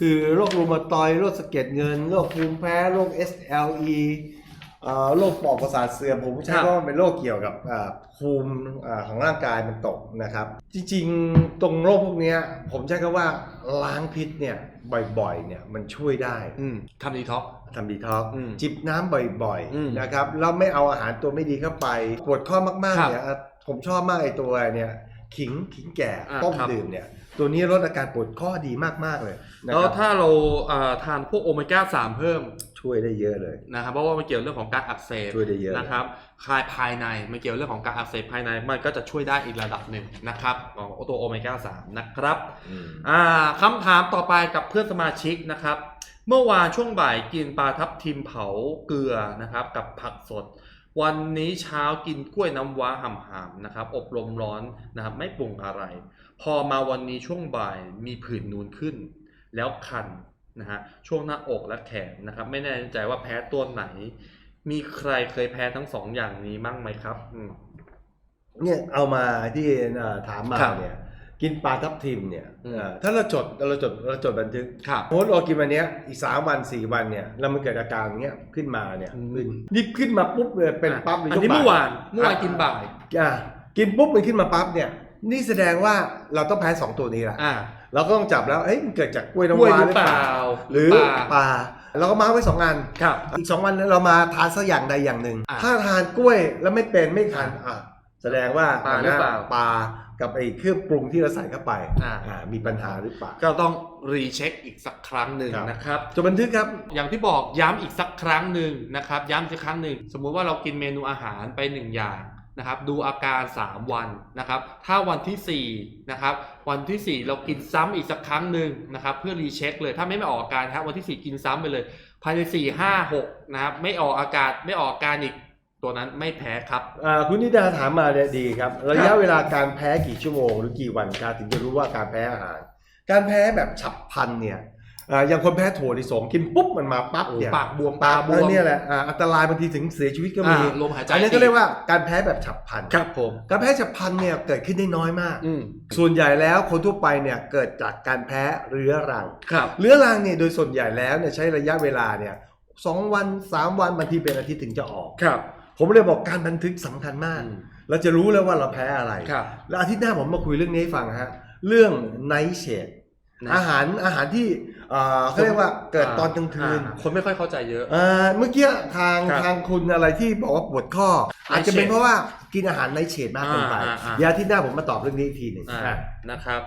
คือโรครูมาตอยด์โรคสะเก็ดเงินโรคภูมิแพ้โรค SLE เอ่อโรคปอดประสาทเสื่อมผมใช้ครับ ว่ามันเป็นโรคเกี่ยวกับอ่าภูมิอ่าของร่างกายมันตกนะครับ จริงๆตรงโรคพวกเนี้ยผมใช้คำว่าล้างพิษเนี่ยบ่อยๆเนี่ยมันช่วยได้อืมทำดีท็อก ทำดีท็อกซ์อืมจิบน้ำบ่อยอืมๆนะครับแล้วไม่เอาอาหารตัวไม่ดีเข้าไปปวดข้อมากครัๆบเนี่ยอะผมชอบมากไอ้ตัวเนี่ยขิงขิงแก่อ่าต้มครับ ดื่มเนี่ย ตัวนี้ลดอาการปวดข้อดีมาก ๆ เลยนะแล้วครับถ้าเราอ่าทานพวกโอเมก้า3เพิ่มช่วยได้เยอะเลย นะครับเพราะว่ามันเกี่ยวเรื่องของการอักเสบช่วยได้เยอะนะครับคลายภายในมันเกี่ยวเรื่องของการอักเสบภายในมันก็จะช่วยได้อีกระดับหนึ่งนะครับของตัวโอเมก้า3นะครับอืมอ่าคำถามต่อไปกับเพื่อนสมาชิกนะครับ เมื่อวานช่วงบ่ายกินปลาทับทิมเผาเกลือนะครับกับผักสด วันนี้เช้ากินกล้วยน้ำว้าห่ำๆนะครับ อบลมร้อนนะครับไม่ปรุงอะไร พอมาวันนี้ช่วงบ่ายมีผื่นนูนขึ้น แล้วคันนะฮะช่วงหน้าอกและแขนนะครับไม่แน่ใจว่าแพ้ตัวไหน มีใครเคยแพ้ทั้งสองอย่างนี้มั่งไหมครับเนี่ยเอามาที่ถามมาเนี่ย กินปลาทับทิมเนี่ยอืม เอ่อถ้าเราจดเราจดเราจดบันทึกครับ โพสต์เรากินวันเนี้ยอีกสามวันสี่วันเนี่ยแล้วมันเกิดอาการเงี้ยขึ้นมาเนี่ยอืม ขึ้นนี่ขึ้นมาปุ๊บเลยเป็นปั๊บเลยอันนี้ยกบ่ยเมื่อวานเมื่อวานกินบ่ายอะกินปุ๊บมันขึ้นมาปั๊บเนี่ย นี่แสดงว่าเราต้องแพ้สองตัวนี้แหละอ่าเราก็ต้องจับแล้วเอ้ยมันเกิดจากกล้วยกน้ำล้วยว้าหหรืรืออเปเปล่าล่าหรือเปล่าปลาเราก็มาร์คไว้สองอัน ครับ อีกสองวันเรามาทานสักอย่างใดอย่างหนึ่ง อะถ้าทานกล้วยแล้วไม่เป็นไม่คันอะแสดงว่าปลาหรือเปล่า ปลา กับไอ้เครื่องปรุงที่เราใส่เข้าไปอ่า อ่ามีปัญหาหรือเปล่า ก็ต้องรีเช็คอีกสักครั้งหนึ่งครับ นะครับ จดบันทึกครับ อย่างที่บอกย้ำอีกสักครั้งหนึ่งนะครับ ย้ำอีกครั้งหนึ่งสมมุติว่าเรากินเมนูอาหารไปหนึ่งอย่างนะครับ ดูอาการ 3 วันนะครับ ถ้าวันที่4นะครับวันที่ 4 เรากินซ้ำอีกสักครั้งหนึ่งนะครับ เพื่อรีเช็คเลยถ้าไม่ไม่ออกอาการครับวันที่ 4 กินซ้ำไปเลย ภายใน 4 5 6นะครับไม่ออกอาการไม่ออกอาการอีก ตัวนั้นไม่แพ้ครับอ่าคุณนิดาถามมาเนี่ยดีครับ ระยะเวลาการแพ้กี่ชั่วโมงหรือกี่วันครับถึงจะรู้ว่าการแพ้อาหาร การแพ้แบบฉับพลันเนี่ยอ่าอย่างคนแพ้ถั่วลิสงกินปุ๊บมันมาปั๊บเนี่ยปากบวมปาตากบบววมมเนี่ยแหละอ่าอันตรายบางทีถึงเสียชีวิตก็มีอ่าลมหายใจอันนี้ก็เรียกว่าการแพ้แบบฉับพลันครับผมการแพ้ฉับพลันเนี่ยเกิดขึ้นได้น้อยมากอืมส่วนใหญ่แล้วคนทั่วไปเนี่ยเกิดจากการแพ้เรื้อรังครับเรื้อรังเนี่ยโดยส่วนใหญ่แล้วเนี่ยใช้ระยะเวลาเนี่ยสองวันสามวันบางทีเป็นอาทิตย์ถึงจะออกครับ ผมเลยบอกการบันทึกสำคัญมากอืมเราจะรู้แล้วว่าเราแพ้อะไรครับแล้วอาทิตย์หน้าผมมาคุยเรื่องนี้ให้ฟังฮะ เรื่องไนท์เชด Night อาหารอาหารที่เอ่อเขาเรียกว่าเกิดตอนกลางคืนอ่าคนไม่ค่อยเข้าใจเยอะเอ่อเมื่อกี้ทางครับทางคุณอะไรที่บอกว่าปวดข้อ อาจจะเป็น Nightshade เพราะว่ากินอาหารไนท์เชดมากเกินไปอ่าอ่าอ่าเดี๋ยวอาทิตย์หน้าผมมาตอบเรื่องนี้อีกทีหนึ่งอ่าอะนะครับ